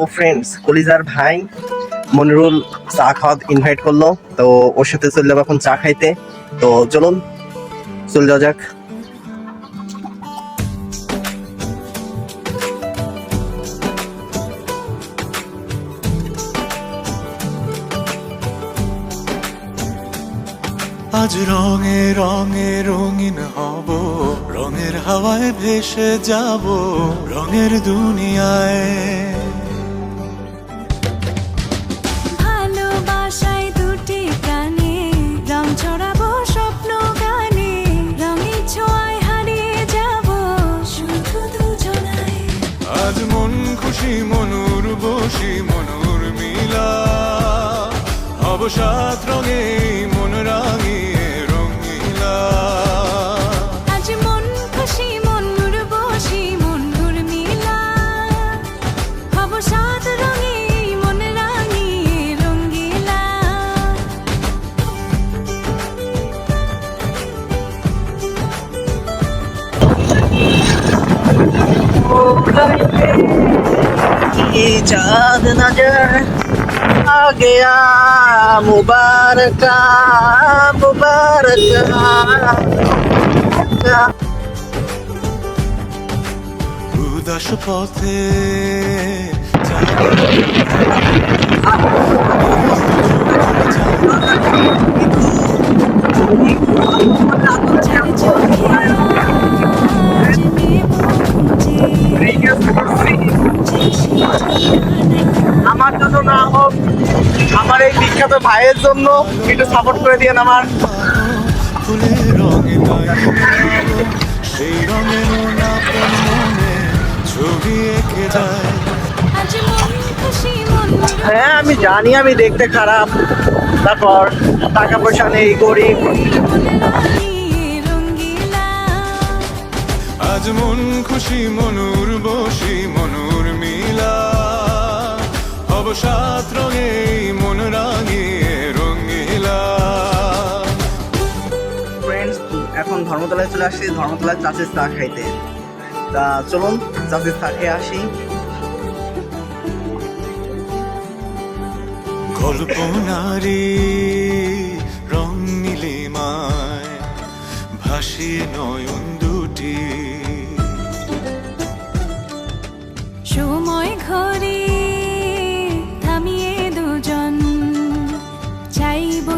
ও friends কলিজার ভাই মনিরুল চা খাওয়া ইনভাইট করল, তো ওর সাথে চলে যাব এখন চা খাইতে। তো চলুন, চলে যাওয়া যাক। আজ রঙে রঙে রঙিন হব, রঙের হাওয়ায় ভেসে যাব, রঙের দুনিয়ায়। মন খুশি মনুর বসি মনুর মিলা। অবসাদ রঙে মন ये चाँद नजर आ गया मुबारका मुबारका উদাস পথে চার এই ভাইয়ের জন্য একটু সাপোর্ট করে দিয়েন আমার। হ্যাঁ আমি জানি, আমি দেখতে খারাপ। তারপর টাকা পয়সা নেই, গরিব। আজ মন খুশি মনুর বসি মনুর সাত রঙে মন রাঙিয়ে রঙিলা। ফ্রেন্ডস এখন ধর্মতলায় চলে আসছি ধর্মতলায় চাষের চা খাইতে। তা চলুন চাষের চা খেয়ে আসি। কল্পনারি রং নীলিমায় ভাসিয়ে নয়ন দুটি। সময় ঘরে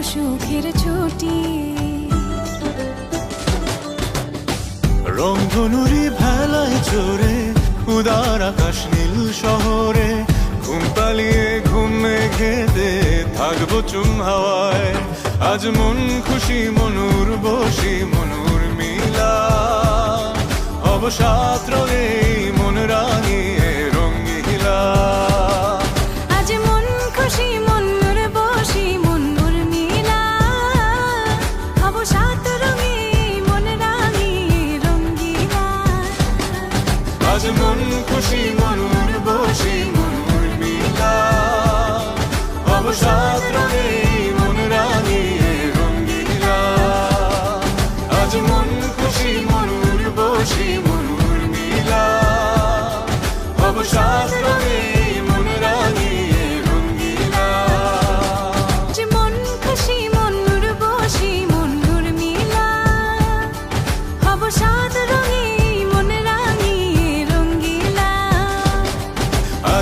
সুখের ছুটি। রংধনুরি ভেলায় চড়ে, উদার আকাশ নীল শহরে, ঘুম পালিয়ে ঘুম মেঘেতে থাকব চুম হাওয়ায়। আজ মন খুশি, মনুর বসি, মনুর মিলা। অবসাত রঙে মন রাঙিয়ে আজ মন খুশি মনুর বসি মনুর মিলা অবসাদ রঙে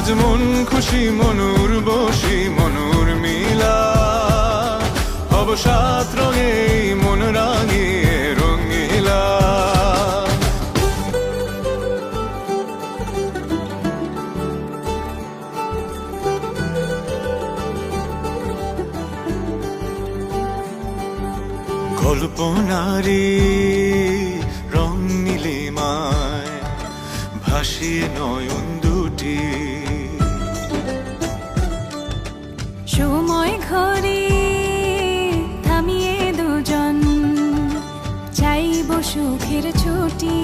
আজ মন খুশি, মনুর বসি, মনুর মিলা। অবসাদ রঙে মন রাঙিয়ে রঙিলা। কল্পনারি রং নীলিমায় ভাসিয়ে নয়ন দুটি। সময় ঘরে থামিয়ে দুজন। চাইব সুখের ছুটি।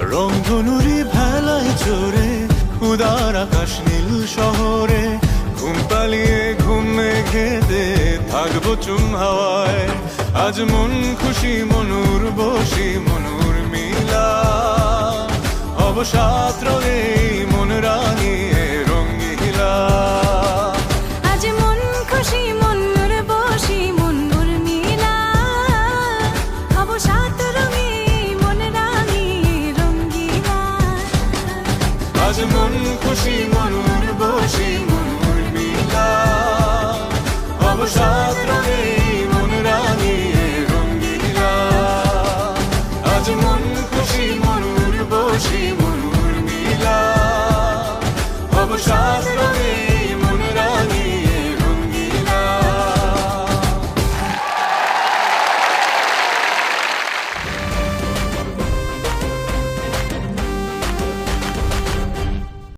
রংধনুরি ভেলায় চড়ে, উদার আকাশ নীল শহরে। ঘুম পালিয়ে ঘুম মেঘেতে থাকব চুম হাওয়ায়। আজ মন খুশি, মনুর বসি, মনুর মিলা। অবসাদ রঙে মন রঙ্গিলা আজ মন খুশি মনুর বসি মনুর মিলা। হব সাত রঙে, মন রাঙি, রঙ্গিলা। আজ মন খুশি মনুর বসি মনুর মিলা। অবসাদ রঙে